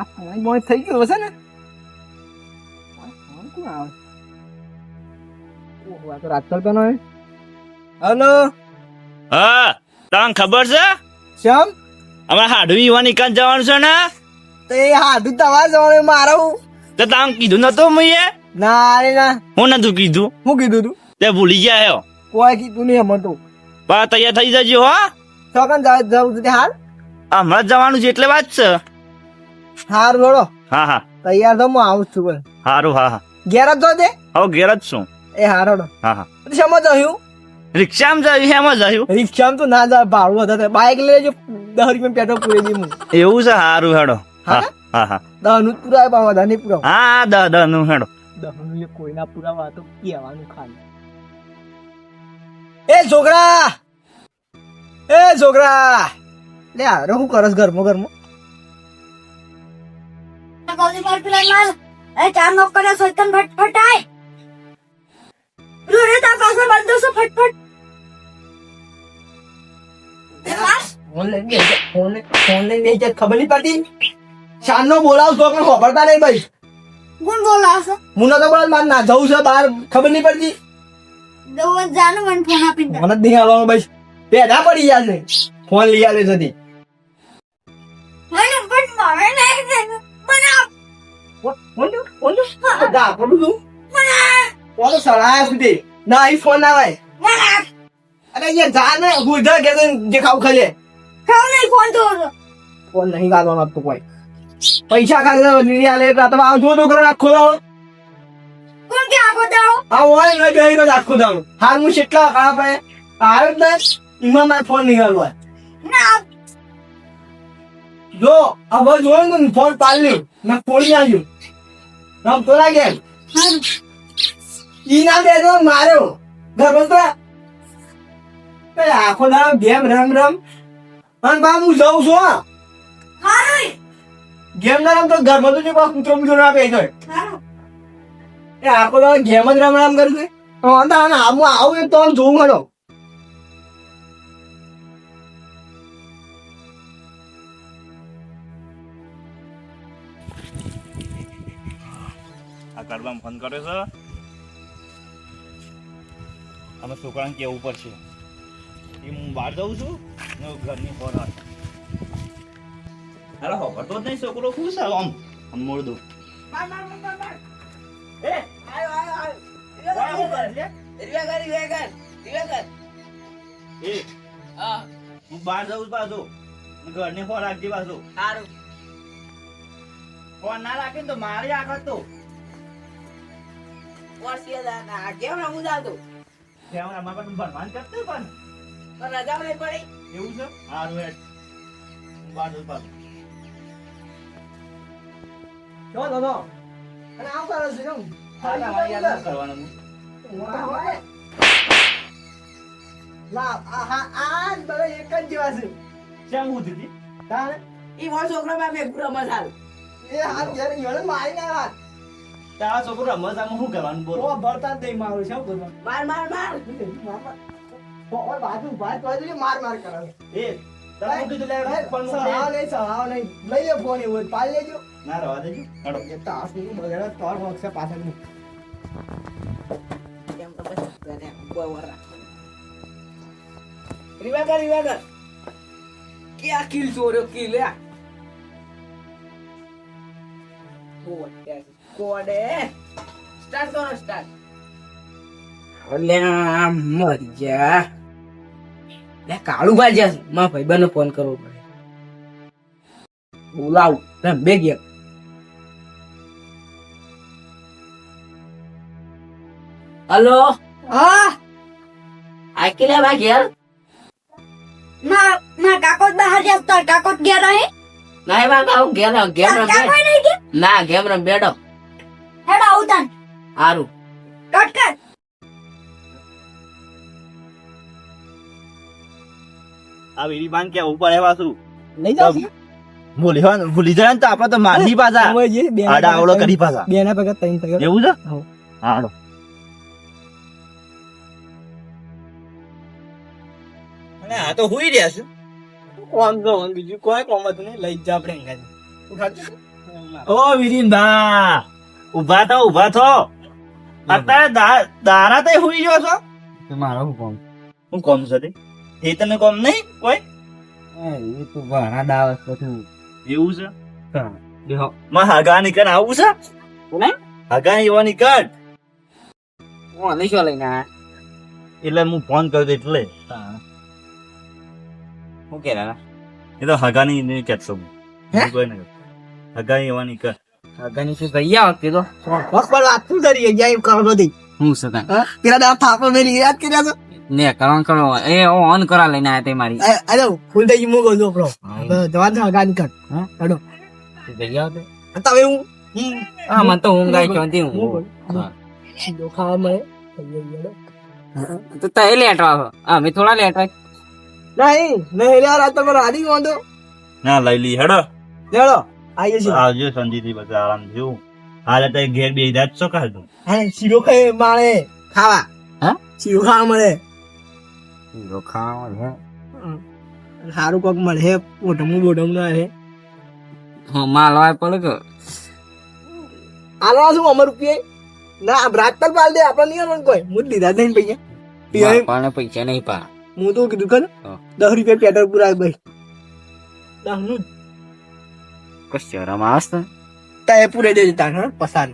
આ phone boy થઈ ગયો હશે ને ફોન કોણ આવે ઓહો આ તો રાજપાલ પેનો હલો હા તમને ખબર છે શ્યામ અમારે હાડવી યુવાની કાન જવાનું છે ને તો એ હાથું તમારે જવાનું મારે હું તો તમે કીધું નતું મેં ના રે ના હું નતું કીધું હું કીધું તું તે ભૂલી ગયા હો કોઈ કીધું નહીં હમણાં તું પણ તૈયાર થઈ જજો હો ચોકન જવું તું તે હાલ હમણાં જવાનું છે એટલે વાત છે હાર હેડો. હા હા. તૈયાર તો હું આવું છું બોલ. હારું હા હા. ઘેર જ તે? હવે ઘેર જ છું. એ હારો હા હા. શેમાં જયું રિક્ષામાં જયું એમાં જયું રિક્ષામાં તો ના જાય ભાડું હતા બાઇક લઈ લેજો દસ રૂપિયા પેટ્રોલ પૂરી દી હું એવું છે હારું હેડો. હા હા હા દહનું પુરાય પણ વધારે નહીં પુરાવ. હા દહ દહનું હેડો. દહનું કોઈના પુરાવા તો કહેવાનું ખાલી. એ છોકરા! એ છોકરા! લે આ રહું કરસ ઘરમાં ઘરમાં? માર પેલા માર. એ ચાર નોક કરે સોતન ફટફટાય રૂરે તા પાસે બંધો છે ફટફટ ફોન લઈ-. ખબર નહીં પડતી. શાનનો બોલાવ તો પણ ખબરતા નહીં ભાઈ. કોણ બોલાવશે? હું નતો બોલાવ માર ના જવું છે બહાર ખબર નહીં પડતી. જાનું મને ફોન આપી દે. મને ભાઈ. પડી ગયા છે. ફોન લઈ આવે છે દો, દો. દો. તો મને આપ અરે અહીંયા જા ને ગુજર કે તો જે ખાવ ખાલે. ખાવ નહીં ફોન તો. ફોન નહીં ગાલવાનો આપતો કોઈ. પૈસા આલે એટલે. તમે આવો જો છોકરો રાખો દાડો કોણ કે દાડો આ ને હું કેટલા ખરાબ હે આવ્યો ને એમાં મારે ફોન નહીં ગાલવો ના. જો હવે જોયું ને ફોન પાડ્યું મેં ફોડી નાખ્યું. રમ તો લાગે. ઈ ના દે તો માર્યો ઘરમાં તો આખો દાડો ગેમ રમ રમ. અને બા હું જઉં છું ગેમ ના રમ તો ઘરમાં તો જે કૂતરો મૂતરો ના કહી દો એ આખો દાડો ગેમ જ રમ રમ કરું છે આમ આવું તો જોઉં ખરો આ કાઢવામાં ફોન કર્યો છે. અમે છોકરાને કેવું પડશે? એ હું બહાર જાઉં છું ને ઘરની ફોન અરે ખબર તો નહીં છોકરો ખુશ આવે આમ આમ મોડ. માર એ આયો આયો આયો. એ હું. બહાર જઉં છું પાછું. ને ઘરની ફોન રાખજે પાછું. ફોન ના રાખે ને તો મારી આગળ તો. કેમ અમારા પાસે ભણવાન કરતું પણ. એવું છે? સારું હેડ. હું પાછું. જો તો તો અને આમ કરે છે કેમ? કરવાનું લા આ હા આ બધા એક જ જેવા છે. શેમ હું દીધી તારે એ હાથ જ્યારે મારી ના હાથ તારા છોકરો રમત આમાં શું કરવાનું બોલો? ભરતા જ નહીં મારું શું કરવાનું માર માર? માર બાજુ ભાઈ તો હજુ માર માર કરે. એ તને શું કીધું લે ફોન સહાવ નહીં સહાવ નહીં. લઈ લે ફોન એવું પાડી લેજો. ના રવા દેજો. હેડો. એ તો આ શું બગડે તોર વખશે પાછળ રિવાગર રિવાગર ક્યાં કિલ ચોર્યો કિલ યા કોડે સ્ટાર્ટ કરો સ્ટાર્ટ અલ્યા મર ગયા. લે કાળુ ભાઈ માં ભાઈબંધને ફોન કરવો પડે. બોલાવ લે બે ગયા હલો? હા? આકેલા ભાઈ ઘેર? ના ના કાકોત બહાર ગયા તાર કાકોત ગયા રહે? ના એવા કાકો ઘેર ઘેર કાકો ના ગેમ રમ બેડો. હેડ આવું તાન. હારું. કટ આ વીરી બાન કેવું પડે પાછું લઈ જાવ ભૂલી હોય ભૂલી જાય તો આપણે તો મારની પાછા. આડા આવડો કરી પાછા. બે પગત ત્રણ પગત એવું છે? હાડો અને આ તો હુઈ રહ્યા છે. કોમ તો બીજું કોઈ કોમ હતું નહીં. લઈ જ જા આપણે ઓ વિરીનભા ઊભા થો ઊભા થો. અત્યારે દારા તે હુઈ ગયો છો? તો મારો હું કોમ? હું કોમ છે તે? એ તને કોમ નહીં કોઈ? એ તો ઘણા દાવસ બધું એવું છે? બેહો. માં હાગા નીકળ આવું છે? કોને હાગા એવા નીકળ. હું લઈને એટલે હું ફોન કર્યો એટલે. હું. કે એ તો હગાની કહેતો હું? હે? કોઈ નહીં. હગા એવા નીકળ. આગળની શું ગઈ આવો કીધો. વખબર વાત શું કરી? ગયા એમ કરો બધી. હું હા? પેલા દાડા થાપો મેલી યાદ કર્યા છો? ને કરવાનું કરો. એ ઓન કરા લઈને આયા તે મારી. અરે ફૂલ થઈ ગયું મૂકો છોકરો જવાન હગા નીકળ હા? હેડો આવો તે. તમે હું હું હા મને તો ઊંઘ આવી ચોંતી હું હું. મળે હેડો. તો તે લેટવા છો અમે થોડા લેટવા નહીં નહીં યાર આ તમારો આદિ વાંધો ના લઈ લી હેડો. લેડો આવીએ છીએ આવજો સંજીથી બધા આરામ જેવું હાલે તો ઘેર બે જાત છો કાઢું હા શીરો ખાય માળે. ખાવા? હા? શીરો ખાવા મળે? ખાવા સારું કોક મળે હે? મોટમું બોટમ ના હે. હા માલ વાય પડે કે? આલવા શું અમર રૂપિયા ના રાતર પાલ દે આપણે નહીં આલવાનું કોઈ. મુદ જ લીધા જ નહીં પૈસા. પીવાય? પૈસા નહીં પા. હું તો કીધું કે દસ રૂપિયા પેટ્રોલ પુરાય ભાઈ દસનું કશ શરમ આવે છે તાએ પૂરે દેજે તાર હા પસાન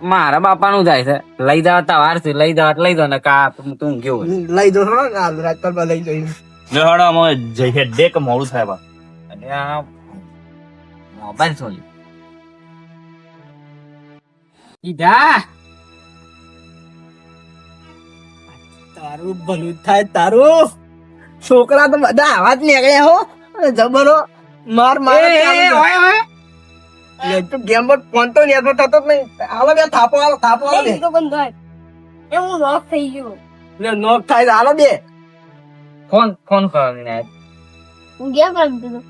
મારા બાપા નું જાય છે. લઈ જાવ વાર છે લઈ જાવ લઈ દો ને કા તું ગયો લઈ દો હા આ રાતર પાલ લઈ જઈ જો હેડો અમે જઈએ ડેક મોડું થાય બા અને આ મોબાઈલ સોલ્યું ઈદા તારું ભલું જ થાય તારું. છોકરા તો બધા આવા જ નીકળ્યા હો. અને જબરો માર માર તું ગેમ પર ફોન તો નેટો થતો જ નહીં. હાલો બે થાપો હાલો થાપો હાલો બે. તો બંધ થાય એ હું લોક થઈ ગયો. લે, નોક થાય તો હાલો બે. ફોન ફોન કરો ને હું ગેમ રમતો હતો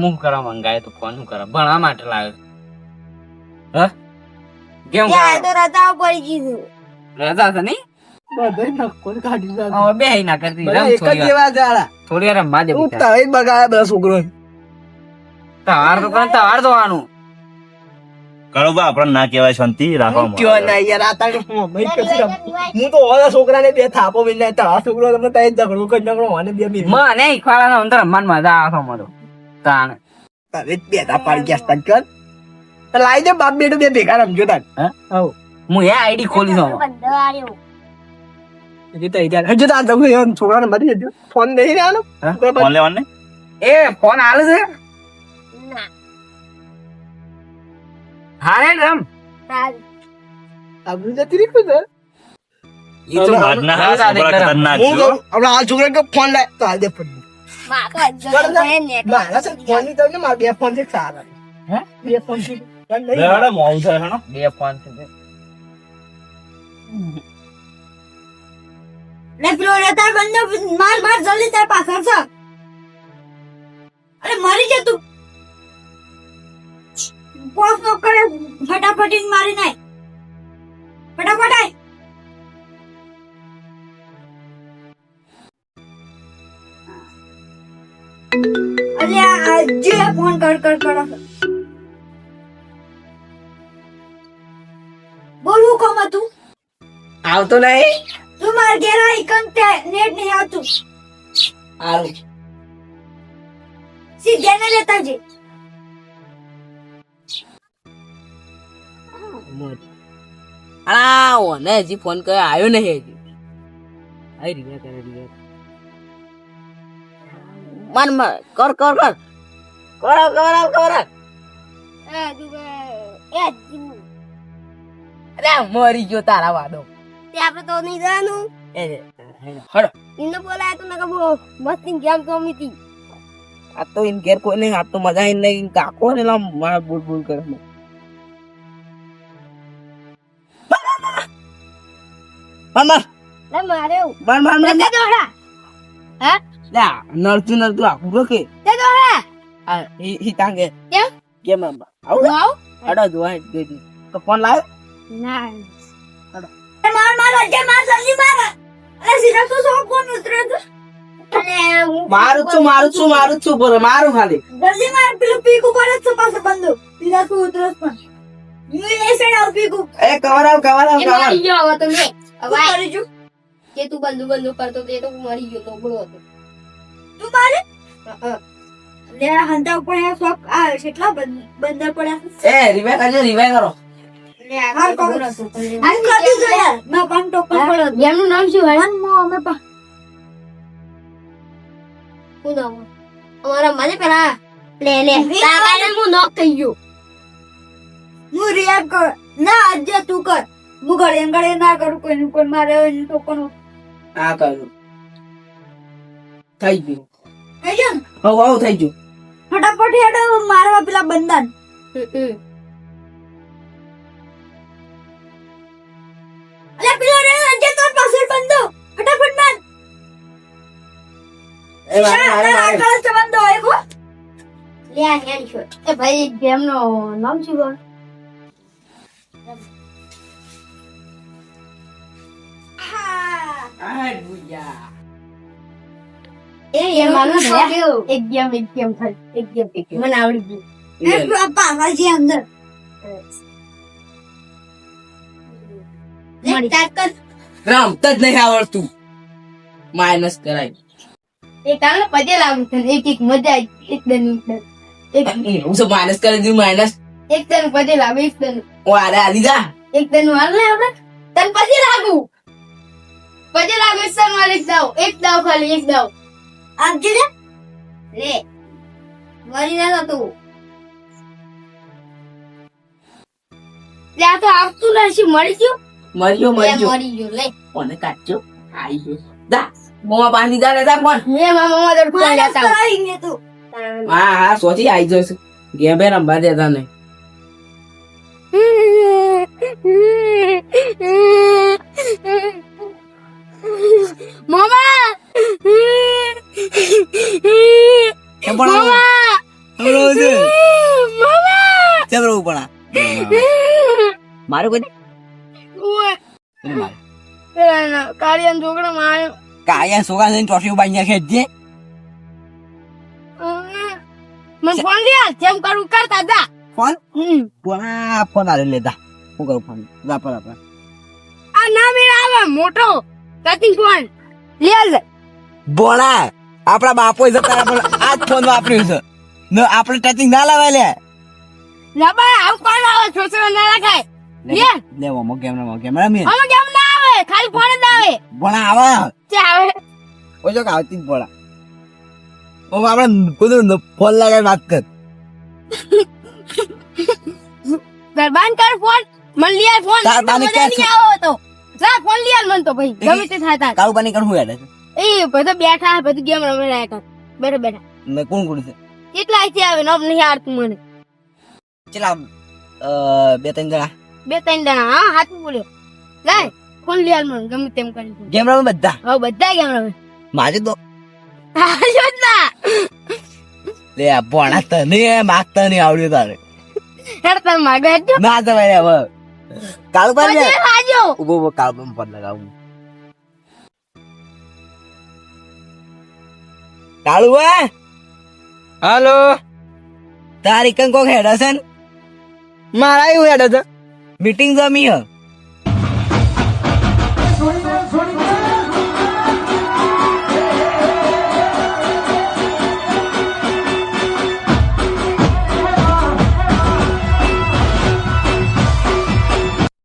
મું કરવા મંગાય તો ફોન હું કરા? ભણવા માટે લાવ્યો. હ? ગેમ ત્યાં તો રજા પડી ગઈ છે. રજા છે નહીં. બે ના કરતી થોડી વાર. રમવા દે હું. તવે જ બગાડ્યા છોકરો તવાર તો કરે તાર દોવાનું કરો બા આપણે ના કહેવાય શાંતિ રાખો હું કયો ના યાર આ તારે હું ભાઈ હું તો ઓલા છોકરાને બે થાપો મિલ તારા છોકરો તમને તઈ ઝઘડો કઈ નકરો મને બે મિલ મને ખવાડા અંદર મન મજા છે મને તાણ. જ બે તા પાડી ગયા સ્ટાર્ટ કર તો લાઈ દે બાપ બેટો બે ભેગા રમજો તાર હા? આવો. હું એ આઈડી ખોલી દઉં હજી તો યાર હજી તો આ છોકરાને મરી જજો ફોન નહીં લેવાનો? ફોન લેવાનું એ ફોન આલે છે. ના હારે રમ સારું જતી. ઈ તો આજના રજા દે છોકરા કરમ. ખતરનાક હું છો. આ છોકરાને કહું ફોન લાય તો હાલ દે ફોન મારે તો બરાબર. હજુ નેટ મારા ફોનની તો ને મારા બે ફોન છે સારા હે? બે ફોન છે ફોન લે નહીં. હેડો મોડું થાય હેડો બે ફોન છે ને પેલો રતાર બંધ માર માર જલ્દી તાર પાછળ છે અરે મરી જા તું પોસ નો કરે? ફટાફટી મારી નાય. ફટાફટ આય. અલ્યા આ ફોન કર કર કરો. બોલ કોમ હતું? આવતો નહીં તું માર ઘેર આઈ નેટ નહીં આવતું. હારું. સીધે ને લેતા આ ઓને હજી ફોન કર્યો આવ્યો નહીં હજી. આઈ રીયા કરે રીયા મન મન કર કર કર. કર કર કર એ તું એ અરે મરી ગયો તારા વાદો તે આપણે તો નહીં જવાનું. એ હડ. ઇને બોલાય તો નકા બો મસ્તી ગેમ તો અમીતી આ તો ઇન ઘેર કોઈ નહીં આ તો મજા આઈ નહીં કાકો ને લામ બોલ બોલ કરે માર માર લે મારે માર માર માર તે દોડા. લા નરતું નરતું આખું રોકે તે દોડા. આ હી હી તાંગે કેમ? કેમ આમ આવ વાવ અડો જોવા ગઈ તો ફોન લાવ ના. માર માર અજય માર જલ્દી માર. અરે સીધા તો સો કોણ ઉતરે તો? મારું છું મારું છું. મારું જ છું બોલો મારું ખાલી. જલ્દી માર પેલું પીક ઉપર જ છે પાછો બંદો બીજા શું ઉતરસ પણ. હું એ સાઈડ આવ પીક એ કવર આવ કવર આવ કવર. મરી ગયો તમે છું કે તું બંદુ બંદુ કરતો તે તો મરી ગયો તો બોલો હતો તું મારે? લે હંતા ઉપર એ શોક આ બં- બંદર પડ્યા? એ રિવાય કરજો રિવાય કરો. નામ શું હોય? અમારા મને પેલા લે લે તારા હું નોક થઈ ગયો. હું રિયાક કર. ના આજે તું કર. હું ઘરે એમ ઘરે ના કરું કોઈ કોઈ મારે ટોકન આ કરું. થઈ ગયું. થઈ ગયું હવ હવ થઈ ગયું. ફટાફટ હેડો મારવા પેલા બંધન. અલે પેલો રે આજે તો પાછળ બંધો. ફટાફટ માર. એ મારે મારે મારે. છે બંધો એક લે આ હેડ છો. એ ભાઈ જેમનો નામ શું રમતા જ નહીં આવડતું માઇનસ કરાય એક આને પજે લાગુ છે એક એક મજા એક દન એક હું શું માઇનસ કરી દીધું માઇનસ એક દન પજે લાગુ એક દન ઓ આરે આદિદા એક દન વાળ લે આપણે તન પછી લાગુ પછી લાગે સર માર એક દાવ એક દાવ ખાલી એક દાવ. આમજી રે લે મરી ના તું ત્યાં તો આવતું નથી મરી ગયું? મર્યો લે, મર્યો. મરી ગયું લે. કોને કાઢજો? આઈ ગયો. દા મોમાં બાંધી દા લેતા કોણ હે મામા મામા દર કોણ મારા લેતા ગયો તું. હા હા સોચી આઈ જશે. ગેમ બે રમવા દેતા નહીં. મામા! કેમ? કેમ રહું છે? કેમ રહું આ? મારું કોઈ. કાર્યન છોકરો માર્યો કાયા સોગા થઈને ચોથી બાંધી નાખે છે મને ફોન લે જેમ કરું કરતા જા. ફોન? ફોન ફોન આલે લેતા હું કરું ફોન? વાપર વાપર આ ના મેળ આવે મોટો. કટિંગ ફોન લેલ ભોણા આપણા બાપો તારા પણ આ જ ફોન વાપર્યું છે. ન આપણે ટચિંગ ના લાવે લે. લબા આવ કોણ આવે છોકરો ના રાખાય લે લે. મો કેમ મો કેમ મે અમે કેમ ના આવે ખાલી ફોન જ આવે. બોણા આવે. કે આવે. ઓ જો આવતી ભોણા ઓ આપણે કુદરત ફોન લગાવી વાત કર. દરબાન કર ફોન મન લિયા ફોન તાર બાને કે આવો તો જા ફોન લિયા મન તો ભાઈ. ગમે તે થાય થાય કાળુ પાણી કર હું હેડે એ બધા બેઠા બધું ગેમ રમે રહ્યા કર બેઠા બેઠા મે કોણ કોણ છે? કેટલા અહીંથી આવે નોબ નહીં આવડતું મને. ચલા બે ત્રણ જણા? બે ત્રણ જણા હા હાથું બોલ્યો. લાય ફોન લિયાલ મને ગમે તેમ કરી ગેમ રમે બધા? હા બધા ગેમ રમે. મારે તો હાલ્યો જ ના. લે આ ભોણા તને માગતા નહીં આવડ્યું તારે. હેડ તાર માગે ના જવાય હવે. કાળુ પર ખાજો ઊભો ઊભો કાળુ પર ફોન લગાવું કાળુ હે હાલો તારી કંકો હેડે છે મારા એવું હેડ છે મીટિંગ જમી હ